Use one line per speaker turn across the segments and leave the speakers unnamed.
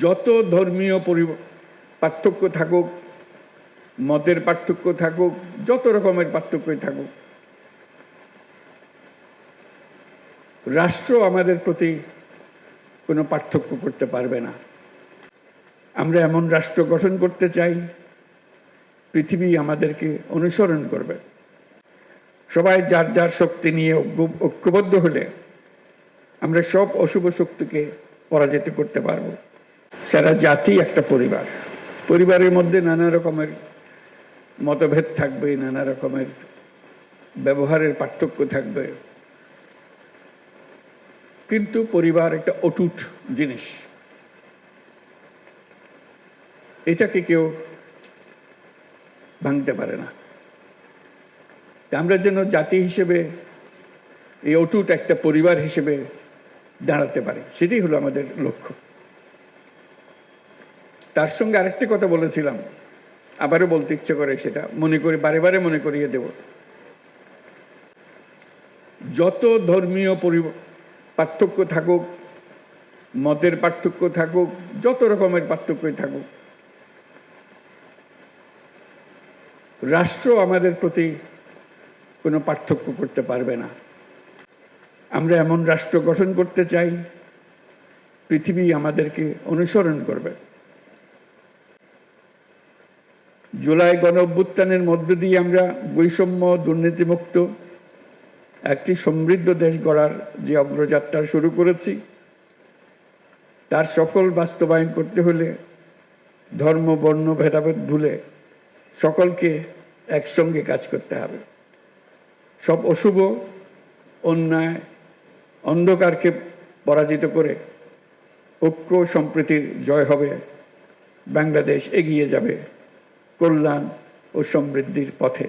যত ধর্মীয় পরি- পার্থক্য থাকুক, মতের পার্থক্য থাকুক, যত রকমের পার্থক্যই থাকুক, রাষ্ট্র আমাদের প্রতি কোনো পার্থক্য করতে পারবে না। আমরা এমন রাষ্ট্র গঠন করতে চাই, পৃথিবী আমাদেরকে অনুসরণ করবে। সবাই যার যার শক্তি নিয়ে ঐক্যবদ্ধ হলে আমরা সব অশুভ শক্তিকে পরাজিত করতে পারব। সারা জাতি একটা পরিবার। পরিবারের মধ্যে নানা রকমের মতভেদ থাকবে, নানা রকমের ব্যবহারের পার্থক্য থাকবে। কিন্তু পরিবার একটা অটুট জিনিস। এটাকে কেউ ভাঙতে পারে না। আমরা যেন জাতি হিসেবে এই অটুট একটা পরিবার হিসেবে দাঁড়াতে পারি, সেটাই হলো আমাদের লক্ষ্য। তার সঙ্গে আরেকটি কথা বলেছিলাম। আবারও বলতে ইচ্ছে করে সেটা। মনে করি, বারে বারে মনে করিয়ে দেব। যত ধর্মীয় পরি- পার্থক্য থাকুক, মতের পার্থক্য থাকুক, যত রকমের পার্থক্যই থাকুক, রাষ্ট্র আমাদের প্রতি কোনো পার্থক্য করতে পারবে না। আমরা এমন রাষ্ট্র গঠন করতে চাই, পৃথিবী আমাদেরকে অনুসরণ করবে। জুলাই গণ অভ্যুত্থানের মধ্য দিয়ে আমরা বৈষম্য, দুর্নীতিমুক্ত, একটি সমৃদ্ধ দেশ গড়ার যে অগ্রযাত্রা শুরু করেছি, তার সকল বাস্তবায়ন করতে হলে ধর্ম, বর্ণ, ভেদাভেদ ভুলে সকলকে একসঙ্গে কাজ করতে হবে। সব অশুভ অন্যায়, অন্ধকারকে পরাজিত করে ঐক্য সম্প্রীতির জয় হবে, বাংলাদেশ এগিয়ে যাবে। কল্যাণ ও সমৃদ্ধির পথে।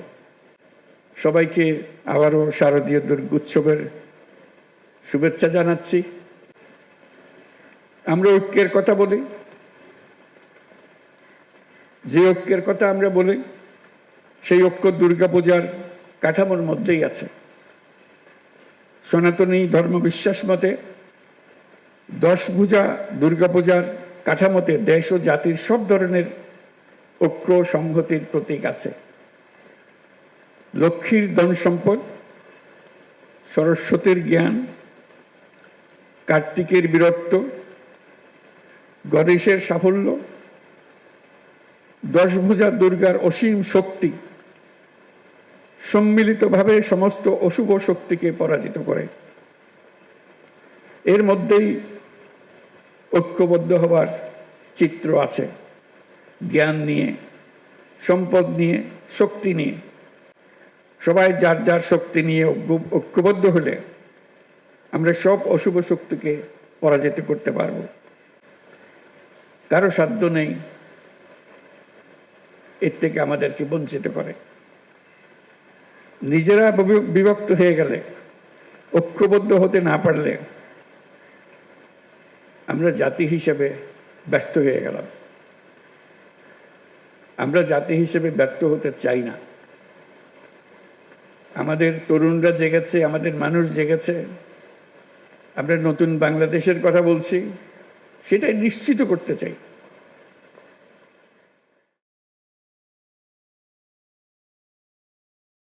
সবাইকে আবারও শারদীয় দুর্গোৎসবের শুভেচ্ছা জানাচ্ছি। আমরা ঐক্যের কথা বলি। যে ঐক্যের কথা আমরা বলি, সেই ঐক্য দুর্গাপূজার কাঠামোর মধ্যেই আছে। সনাতনী ধর্ম বিশ্বাস মতে দশ পূজা দুর্গাপূজার কাঠামোতে দেশ ও জাতির সব ধরনের ঐক্য সংহতির প্রতীক আছে। লক্ষ্মীর ধন সম্পদ, সরস্বতীর জ্ঞান, কার্তিকের বীরত্ব, গণেশের সাফল্য, দশভুজা দুর্গার অসীম শক্তি সম্মিলিতভাবে সমস্ত অশুভ শক্তিকে পরাজিত করে। এর মধ্যেই ঐক্যবদ্ধ হবার চিত্র আছে। জ্ঞান নিয়ে, সম্পদ নিয়ে, শক্তি নিয়ে। সবাই যার যার শক্তি নিয়ে ঐক্যবদ্ধ হলে আমরা সব অশুভ শক্তিকে পরাজিত করতে পারব। কারও সাধ্য নেই এর থেকে আমাদেরকে বঞ্চিত করে। নিজেরা বিভ- বিভক্ত হয়ে গেলে, ঐক্যবদ্ধ হতে না পারলে আমরা জাতি হিসেবে ব্যর্থ হয়ে গেলাম। আমরা জাতি হিসেবে ব্যর্থ হতে চাই না। আমাদের তরুণরা জেগেছে, আমাদের মানুষ জেগেছে। আমরা নতুন বাংলাদেশের কথা বলছি, সেটাই নিশ্চিত করতে চাই।